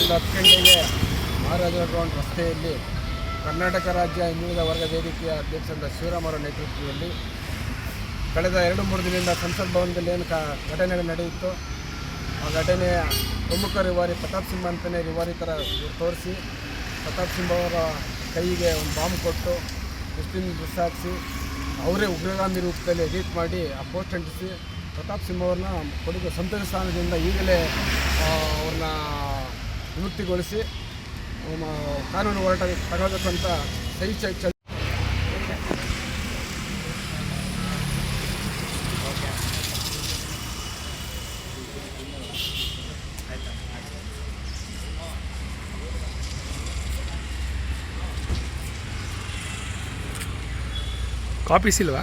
ಒಂದು ಹತ್ತು ಗಂಟೆಗೆ ಮಹಾರಾಜ ಗ್ರೌಂಡ್ ರಸ್ತೆಯಲ್ಲಿ ಕರ್ನಾಟಕ ರಾಜ್ಯ ಹಿಂದುಳಿದ ವರ್ಗ ವೇದಿಕೆಯ ಅಧ್ಯಕ್ಷರಾದ ಶಿವರಾಮರ ನೇತೃತ್ವದಲ್ಲಿ ಕಳೆದ ಎರಡು ಮೂರು ದಿನದಿಂದ ಸಂಸತ್ ಭವನದಲ್ಲಿ ಏನು ಘಟನೆಗಳು ನಡೆಯಿತು, ಆ ಘಟನೆಯ ಪ್ರಮುಖ ರಿವಾರಿ ಪ್ರತಾಪ್ ಸಿಂಹ ಅಂತಲೇ ರಿವಾರಿ ಥರ ತೋರಿಸಿ, ಪ್ರತಾಪ್ ಸಿಂಹ ಅವರ ಕೈಗೆ ಒಂದು ಬಾಂಬ್ ಕೊಟ್ಟು ಮುಸ್ಲಿಂ ಬಿಸಾಕಿಸಿ ಅವರೇ ಉಗ್ರಗಾಮಿ ರೂಪದಲ್ಲಿ ಎಡಿಟ್ ಮಾಡಿ ಆ ಪೋಸ್ಟ್ ಅಂಟಿಸಿ ಪ್ರತಾಪ್ ಸಿಂಹ ಅವ್ರನ್ನ ಕೊಡುಗೆ, ಸಂತೋಷ ಸ್ಥಾನದಿಂದ ಈಗಲೇ ಅವ್ರನ್ನ ವಿಮುಕ್ತಿಗೊಳಿಸಿ ಕಾನೂನು ಹೋರಾಟ ತಗೋಬೇಕು ಅಂತ ಸಹಿ ಕಾಪೀಸ್ ಇಲ್ವಾ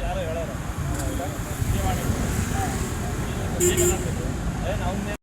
யாரோ எவ்வளோ அவங்க